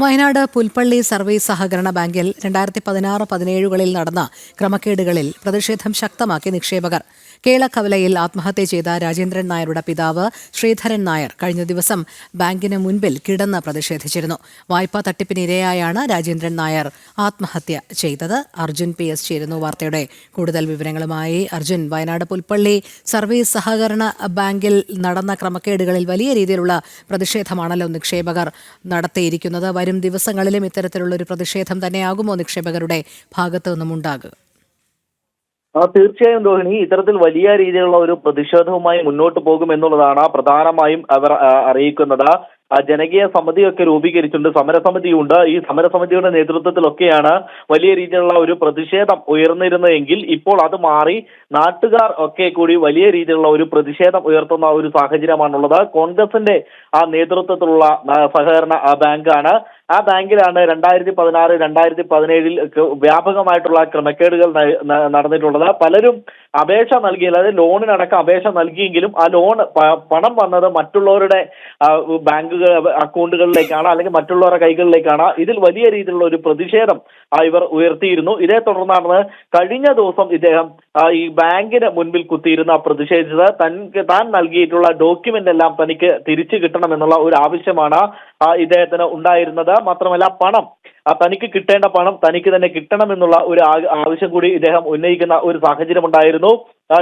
Wayanad Pulpally service സഹകരണ ബാങ്കിൽ രണ്ടായിരത്തി പതിനാറ് പതിനേഴുകളിൽ നടന്ന ക്രമക്കേടുകളിൽ പ്രതിഷേധം ശക്തമാക്കി നിക്ഷേപകർ. കേളക്കവലയിൽ ആത്മഹത്യ ചെയ്ത രാജേന്ദ്രൻ നായരുടെ പിതാവ് ശ്രീധരൻ നായർ കഴിഞ്ഞ ദിവസം ബാങ്കിന് മുൻപിൽ കിടന്ന് പ്രതിഷേധിച്ചിരുന്നു. വായ്പാ തട്ടിപ്പിനിരയായാണ് രാജേന്ദ്രൻ നായർ ആത്മഹത്യ ചെയ്തത്. അർജുൻ പി എസ് ചേരുന്നു വാർത്തയുടെ കൂടുതൽ വിവരങ്ങളുമായി അർജുൻ. വയനാട് പുൽപ്പള്ളി സർവീസ് സഹകരണ ബാങ്കിൽ നടന്ന ക്രമക്കേടുകളിൽ വലിയ രീതിയിലുള്ള പ്രതിഷേധമാണല്ലോ നിക്ഷേപകർ നടത്തിയിരിക്കുന്നത്. വരും ദിവസങ്ങളിലും ഇത്തരത്തിലുള്ള ഒരു പ്രതിഷേധം തന്നെയാകുമോ നിക്ഷേപകരുടെ ഭാഗത്തു നിന്നും ഉണ്ടാകുക? തീർച്ചയായും രോഹിണി ഇത്തരത്തിൽ വലിയ രീതിയിലുള്ള ഒരു പ്രതിഷേധവുമായി മുന്നോട്ട് പോകും എന്നുള്ളതാണ് പ്രധാനമായും അവർ അറിയിക്കുന്നത്. ജനകീയ സമിതിയൊക്കെ രൂപീകരിച്ചിട്ടുണ്ട് സമരസമിതിയുണ്ട്. ഈ സമരസമിതിയുടെ നേതൃത്വത്തിലൊക്കെയാണ് വലിയ രീതിയിലുള്ള ഒരു പ്രതിഷേധം ഉയർന്നിരുന്നതെങ്കിൽ ഇപ്പോൾ അത് മാറി നാട്ടുകാർ ഒക്കെ കൂടി വലിയ രീതിയിലുള്ള ഒരു പ്രതിഷേധം ഉയർത്തുന്ന ഒരു സാഹചര്യമാണുള്ളത്. കോൺഗ്രസിന്റെ ആ നേതൃത്വത്തിലുള്ള ആ, സഹകരണ ആ, ബാങ്കാണ്. ആ ബാങ്കിലാണ് രണ്ടായിരത്തി പതിനാറ് രണ്ടായിരത്തി പതിനേഴിൽ വ്യാപകമായിട്ടുള്ള ക്രമക്കേടുകൾ നടന്നിട്ടുള്ളത്. പലരും അപേക്ഷ നൽകി അതായത് ലോണിനടക്കം അപേക്ഷ നൽകിയെങ്കിലും ആ ലോൺ പണം വന്നത് മറ്റുള്ളവരുടെ ആ, ബാങ്ക് അക്കൗണ്ടുകളിലേക്കാണ് അല്ലെങ്കിൽ മറ്റുള്ളവരുടെ കൈകളിലേക്കാണ് ഇതിൽ വലിയ രീതിയിലുള്ള ഒരു പ്രതിഷേധം ഇവർ ഉയർത്തിയിരുന്നു. ഇതേ തുടർന്നാണ് കഴിഞ്ഞ ദിവസം ഇദ്ദേഹം ഈ ബാങ്കിന് മുൻപിൽ കുത്തിയിരുന്ന പ്രതിഷേധിച്ചത്. തനിക്ക് താൻ നൽകിയിട്ടുള്ള ഡോക്യുമെന്റ് എല്ലാം തനിക്ക് തിരിച്ചു കിട്ടണം എന്നുള്ള ഒരു ആവശ്യമാണ് ഇദ്ദേഹത്തിന് ഉണ്ടായിരുന്നത്. മാത്രമല്ല പണം തനിക്ക് കിട്ടേണ്ട പണം തനിക്ക് തന്നെ കിട്ടണം എന്നുള്ള ഒരു ആവശ്യം കൂടി ഇദ്ദേഹം ഉന്നയിക്കുന്ന ഒരു സാഹചര്യം ഉണ്ടായിരുന്നു.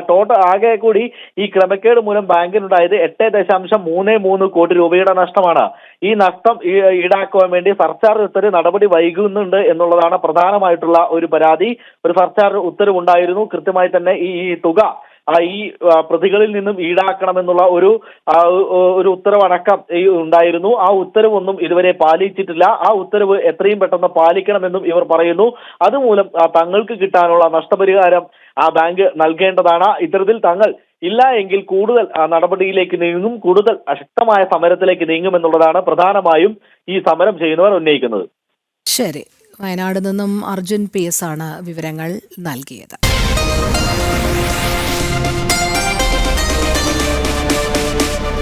ടോട്ടൽ ആകെ കൂടി ഈ ക്രമക്കേട് മൂലം ബാങ്കിനുണ്ടായത് എട്ട് ദശാംശം മൂന്ന് മൂന്ന് കോടി രൂപയുടെ നഷ്ടമാണ്. ഈ നഷ്ടം ഈടാക്കുവാൻ വേണ്ടി സർക്കാർ ഉത്തരവ് നടപടി വൈകുന്നുണ്ട് എന്നുള്ളതാണ് പ്രധാനമായിട്ടുള്ള ഒരു പരാതി. ഒരു സർക്കാർ ഉത്തരവുണ്ടായിരുന്നു. കൃത്യമായി തന്നെ ഈ തുക ഈ പ്രതികളിൽ നിന്നും ഈടാക്കണമെന്നുള്ള ഒരു ഒരു ഉത്തരവടക്കം ഉണ്ടായിരുന്നു. ആ ഉത്തരവൊന്നും ഇതുവരെ പാലിച്ചിട്ടില്ല. ആ ഉത്തരവ് എത്രയും പെട്ടെന്ന് പാലിക്കണമെന്നും ഇവർ പറയുന്നു. അതുമൂലം തങ്ങൾക്ക് കിട്ടാനുള്ള നഷ്ടപരിഹാരം ആ ബാങ്ക് നൽകേണ്ടതാണ്. ഇത്തരത്തിൽ തങ്ങൾ ഇല്ല എങ്കിൽ കൂടുതൽ നടപടിയിലേക്ക് നീങ്ങും കൂടുതൽ അശക്തമായ സമരത്തിലേക്ക് നീങ്ങും എന്നുള്ളതാണ് പ്രധാനമായും ഈ സമരം ചെയ്യുന്നവർ ഉന്നയിക്കുന്നത്. ശരി. വയനാട് നിന്നും അർജുൻ പി എസ് ആണ് വിവരങ്ങൾ നൽകിയത്.